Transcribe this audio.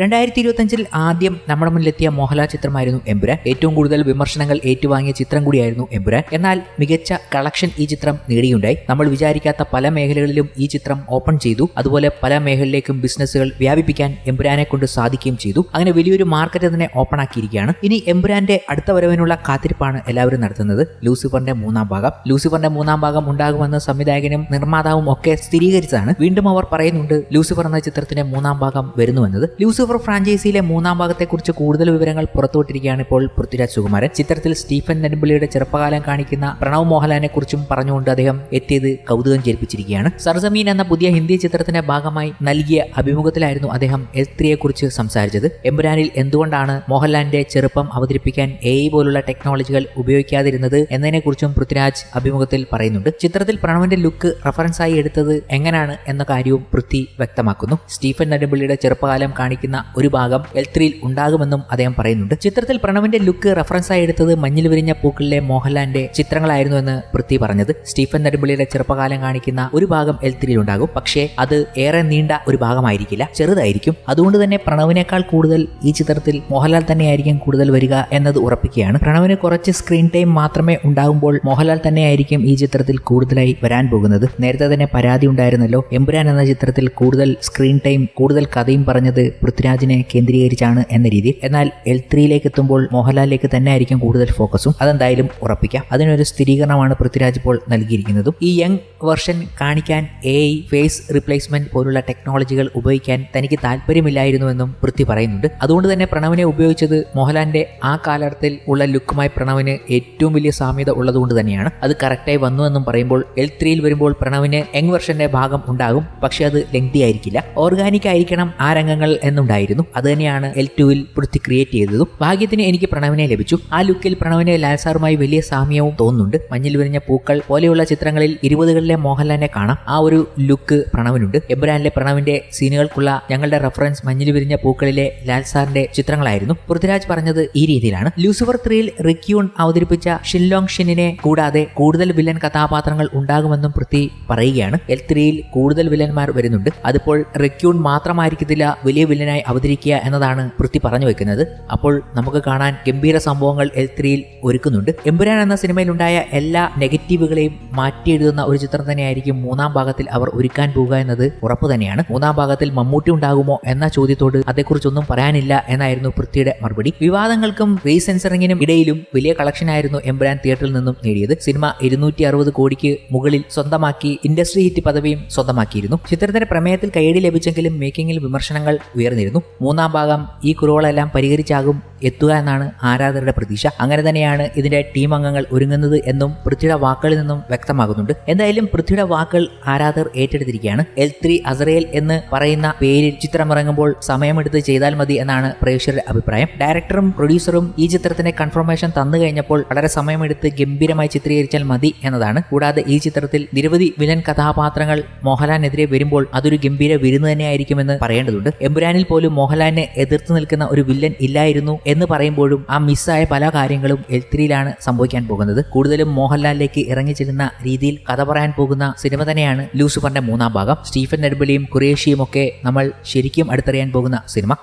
രണ്ടായിരത്തി ഇരുപത്തഞ്ചിൽ ആദ്യം നമ്മുടെ മുന്നിലെത്തിയ മോഹൻലാൽ ചിത്രമായിരുന്നു എമ്പുരാൻ. ഏറ്റവും കൂടുതൽ വിമർശനങ്ങൾ ഏറ്റുവാങ്ങിയ ചിത്രം കൂടിയായിരുന്നു എമ്പുരാൻ. എന്നാൽ മികച്ച കളക്ഷൻ ഈ ചിത്രം നേടിയുണ്ടായി. നമ്മൾ വിചാരിക്കാത്ത പല മേഖലകളിലും ഈ ചിത്രം ഓപ്പൺ ചെയ്തു. അതുപോലെ പല മേഖലയിലേക്കും ബിസിനസ്സുകൾ വ്യാപിപ്പിക്കാൻ എമ്പുരാനെ കൊണ്ട് സാധിക്കുകയും ചെയ്തു. അങ്ങനെ വലിയൊരു മാർക്കറ്റ് തന്നെ ഓപ്പൺ ആക്കിയിരിക്കുകയാണ്. ഇനി എമ്പുരാന്റെ അടുത്ത വരവിനുള്ള കാത്തിരിപ്പാണ് എല്ലാവരും നടത്തുന്നത്. ലൂസിഫറിന്റെ മൂന്നാം ഭാഗം. ലൂസിഫറിന്റെ മൂന്നാം ഭാഗം ഉണ്ടാകുമെന്ന് സംവിധായകനും നിർമ്മാതാവും ഒക്കെ സ്ഥിരീകരിച്ചതാണ്. വീണ്ടും അവർ പറയുന്നുണ്ട് ലൂസിഫർ എന്ന ചിത്രത്തിന്റെ മൂന്നാം ഭാഗം വരുന്നുവെന്നത്. ലൂസിഫർ ഫ്രാഞ്ചൈസിയിലെ മൂന്നാം ഭാഗത്തെക്കുറിച്ച് കൂടുതൽ വിവരങ്ങൾ പുറത്തുവിട്ടിരിക്കുകയാണ് ഇപ്പോൾ പൃഥ്വിരാജ് സുകുമാരൻ. ചിത്രത്തിൽ സ്റ്റീഫൻ നെടുമ്പള്ളിയുടെ ചെറുപ്പകാലം കാണിക്കുന്ന പ്രണവ് മോഹൻലാലിനെ കുറിച്ചും പറഞ്ഞുകൊണ്ട് അദ്ദേഹം എത്തിയത് കൗതുകം ജനിപ്പിച്ചിരിക്കുകയാണ്. സർസമീൻ എന്ന പുതിയ ഹിന്ദി ചിത്രത്തിന്റെ ഭാഗമായി നൽകിയ അഭിമുഖത്തിലായിരുന്നു അദ്ദേഹം എസ് കുറിച്ച് സംസാരിച്ചത്. എമ്പുരാനിൽ എന്തുകൊണ്ടാണ് മോഹൻലാലിന്റെ ചെറുപ്പം അവതരിപ്പിക്കാൻ എ പോലുള്ള ടെക്നോളജികൾ ഉപയോഗിക്കാതിരുന്നത് എന്നതിനെക്കുറിച്ചും പൃഥ്വിരാജ് അഭിമുഖത്തിൽ പറയുന്നുണ്ട്. ചിത്രത്തിൽ പ്രണവിന്റെ ലുക്ക് റഫറൻസ് ആയി എടുത്തത് എങ്ങനെയാണ് എന്ന കാര്യവും പൃഥ്വി വ്യക്തമാക്കുന്നു. സ്റ്റീഫൻ നെടുമ്പള്ളിയുടെ ചെറുപ്പകാലം കാണിക്കുന്ന ഒരു ഭാഗം എൽ ത്രീയിൽ ഉണ്ടാകുമെന്നും അദ്ദേഹം പറയുന്നുണ്ട്. ചിത്രത്തിൽ പ്രണവിന്റെ ലുക്ക് റഫറൻസ് ആയി എടുത്തത് മഞ്ഞിൽ വിരിഞ്ഞ പൂക്കളിലെ മോഹൻലാലിന്റെ ചിത്രങ്ങളായിരുന്നു എന്ന് പൃഥ്വി പറഞ്ഞത്. സ്റ്റീഫൻ നെടുമ്പള്ളിയുടെ ചെറുപ്പകാലം കാണിക്കുന്ന ഒരു ഭാഗം എൽ ത്രീയിൽ ഉണ്ടാകും. പക്ഷേ അത് ഏറെ നീണ്ട ഒരു ഭാഗമായിരിക്കില്ല. ചെറുതായിരിക്കും. അതുകൊണ്ട് തന്നെ പ്രണവിനേക്കാൾ കൂടുതൽ ഈ ചിത്രത്തിൽ മോഹൻലാൽ തന്നെയായിരിക്കും കൂടുതൽ വരിക എന്നത് ഉറപ്പിക്കുകയാണ്. പ്രണവിന് കുറച്ച് സ്ക്രീൻ ടൈം മാത്രമേ ഉണ്ടാകുമ്പോൾ മോഹൻലാൽ തന്നെയായിരിക്കും ഈ ചിത്രത്തിൽ കൂടുതലായി വരാൻ പോകുന്നത്. നേരത്തെ തന്നെ പരാതി ഉണ്ടായിരുന്നല്ലോ. എമ്പുരാൻ എന്ന ചിത്രത്തിൽ കൂടുതൽ സ്ക്രീൻ ടൈം കൂടുതൽ കഥയും പറഞ്ഞത് പൃഥ്വിരാജിനെ കേന്ദ്രീകരിച്ചാണ് എന്ന രീതിയിൽ. എന്നാൽ എൽ ത്രീയിലേക്ക് എത്തുമ്പോൾ മോഹൻലാലിലേക്ക് തന്നെ ആയിരിക്കും കൂടുതൽ ഫോക്കസും. അതെന്തായാലും ഉറപ്പിക്കാം. അതിനൊരു സ്ഥിരീകരണമാണ് പൃഥ്വിരാജ് ഇപ്പോൾ നൽകിയിരിക്കുന്നതും. ഈ യങ് വെർഷൻ കാണിക്കാൻ എ ഫേസ് റിപ്ലേസ്മെന്റ് പോലുള്ള ടെക്നോളജികൾ ഉപയോഗിക്കാൻ തനിക്ക് താല്പര്യമില്ലായിരുന്നുവെന്നും പൃഥ്വി പറയുന്നുണ്ട്. അതുകൊണ്ട് തന്നെ പ്രണവിനെ ഉപയോഗിച്ചത് മോഹൻലാലിന്റെ ആ കാലഘട്ടത്തിൽ ഉള്ള ലുക്കുമായി പ്രണവിന് ഏറ്റവും വലിയ സാമ്യത ഉള്ളതുകൊണ്ട് തന്നെയാണ്. അത് കറക്റ്റായി വന്നു എന്നും പറയുമ്പോൾ എൽ ത്രീയിൽ വരുമ്പോൾ പ്രണവിന് യങ് വെർഷന്റെ ഭാഗം ഉണ്ടാകും. പക്ഷെ അത് ലെങ്തി ആയിരിക്കില്ല. ഓർഗാനിക് ആയിരിക്കണം ആ രംഗങ്ങൾ എന്നുണ്ടായിരുന്നു അത് തന്നെയാണ് എൽ ടുവിൽ പൃഥ്വി ക്രിയേറ്റ് ചെയ്തതും. ഭാഗ്യത്തിന് എനിക്ക് പ്രണവിനെ ലഭിച്ചു. ആ ലുക്കിൽ പ്രണവിനെ ലാൽസാറുമായി വലിയ സാമ്യവും തോന്നുന്നുണ്ട്. മഞ്ഞിൽ വിരിഞ്ഞ പൂക്കൾ പോലെയുള്ള ചിത്രങ്ങളിൽ ഇരുപതുകളിലെ മോഹൻലാലിനെ കാണാം. ആ ഒരു ലുക്ക് പ്രണവിനുണ്ട്. എബ്രാനിലെ പ്രണവിന്റെ സീനുകൾക്കുള്ള ഞങ്ങളുടെ റെഫറൻസ് മഞ്ഞിൽ വിരിഞ്ഞ പൂക്കളിലെ ലാൽസാറിന്റെ ചിത്രങ്ങളായിരുന്നു. പൃഥ്വിരാജ് പറഞ്ഞത് ഈ രീതിയിലാണ്. ലൂസിഫർ ത്രീയിൽ റിക്യൂൺ അവതരിപ്പിച്ച ഷിൻലോങ് ഷിനിനെ കൂടാതെ കൂടുതൽ വില്ലൻ കഥാപാത്രങ്ങൾ ഉണ്ടാകുമെന്നും പൃഥ്വി പറയുകയാണ്. എൽ ത്രീയിൽ കൂടുതൽ വില്ലന്മാർ വരുന്നുണ്ട്. അതിപ്പോൾ റിക്യൂൺ മാത്രമായിരിക്കത്തില്ല വലിയ വില്ലനായി അവതരിക്കുക എന്നതാണ് പൃഥ്വി പറഞ്ഞു വെക്കുന്നത്. അപ്പോൾ നമുക്ക് കാണാൻ ഗംഭീര സംഭവങ്ങൾ എൽ ത്രീയിൽ ഒരുക്കുന്നുണ്ട്. എമ്പുരാൻ എന്ന സിനിമയിലുണ്ടായ എല്ലാ നെഗറ്റീവുകളെയും മാറ്റിയെഴുതുന്ന ഒരു ചിത്രം തന്നെയായിരിക്കും മൂന്നാം ഭാഗത്തിൽ അവർ ഒരുക്കാൻ പോകുക എന്നത് ഉറപ്പ് തന്നെയാണ്. മൂന്നാം ഭാഗത്തിൽ മമ്മൂട്ടി ഉണ്ടാകുമോ എന്ന ചോദ്യത്തോട് അതേക്കുറിച്ചൊന്നും പറയാനില്ല എന്നായിരുന്നു പൃഥ്വിയുടെ മറുപടി. വിവാദങ്ങൾക്കും റീസെൻസറിങ്ങിനും ഇടയിലും വലിയ കളക്ഷൻ ആയിരുന്നു എമ്പുരാൻ തിയേറ്ററിൽ നിന്നും നേടിയത്. സിനിമ ഇരുന്നൂറ്റി അറുപത് കോടിക്ക് മുകളിൽ സ്വന്തമാക്കി ഇൻഡസ്ട്രി ഹിറ്റ് പദവിയും സ്വന്തമാക്കിയിരുന്നു. ചിത്രത്തിന്റെ പ്രമേയത്തിൽ കൈയടി ലഭിച്ചെങ്കിലും മേക്കിംഗിൽ വിമർശനങ്ങൾ ഉയർന്നിരുന്നു. മൂന്നാം ഭാഗം ഈ കുറവുകളെല്ലാം പരിഹരിച്ചാകും എത്തുക എന്നാണ് ആരാധകരുടെ പ്രതീക്ഷ. അങ്ങനെ തന്നെയാണ് ഇതിന്റെ ടീം അംഗങ്ങൾ ഒരുങ്ങുന്നത് എന്നും പൃഥ്വിയുടെ വാക്കുകളിൽ നിന്നും വ്യക്തമാകുന്നുണ്ട്. എന്തായാലും പൃഥ്വിയുടെ വാക്കുകൾ ആരാധകർ ഏറ്റെടുത്തിരിക്കുകയാണ്. എൽ ത്രീ അസറേൽ എന്ന് പറയുന്ന പേരിൽ ചിത്രം ഇറങ്ങുമ്പോൾ സമയമെടുത്ത് ചെയ്താൽ മതി എന്നാണ് പ്രേക്ഷകരുടെ അഭിപ്രായം. ഡയറക്ടറും പ്രൊഡ്യൂസറും ഈ ചിത്രത്തിന്റെ കൺഫർമേഷൻ തന്നു കഴിഞ്ഞപ്പോൾ വളരെ സമയമെടുത്ത് ഗംഭീരമായി ചിത്രീകരിച്ചാൽ മതി എന്നതാണ്. കൂടാതെ ഈ ചിത്രത്തിൽ നിരവധി വിലൻ കഥാപാത്രങ്ങൾ മോഹൻലാലിനെതിരെ വരുമ്പോൾ അതൊരു ഗംഭീര വിരുന്ന് തന്നെയായിരിക്കുമെന്ന് പറയേണ്ടതുണ്ട്. എമ്പുരാനിൽ പോലും മോഹൻലാലിനെ എതിർത്ത് നിൽക്കുന്ന ഒരു വില്ലൻ ഇല്ലായിരുന്നു എന്ന് പറയുമ്പോഴും ആ മിസ്സായ പല കാര്യങ്ങളും എൽ ത്രീയിലാണ് സംഭവിക്കാൻ പോകുന്നത്. കൂടുതലും മോഹൻലാലിലേക്ക് ഇറങ്ങി ചെല്ലുന്ന രീതിയിൽ കഥ പറയാൻ പോകുന്ന സിനിമ തന്നെയാണ് ലൂസിഫറിന്റെ മൂന്നാം ഭാഗം. സ്റ്റീഫൻ നെടുമ്പലിയും കുറേഷ്യയും ഒക്കെ നമ്മൾ ശരിക്കും അടുത്തറിയാൻ പോകുന്ന സിനിമ.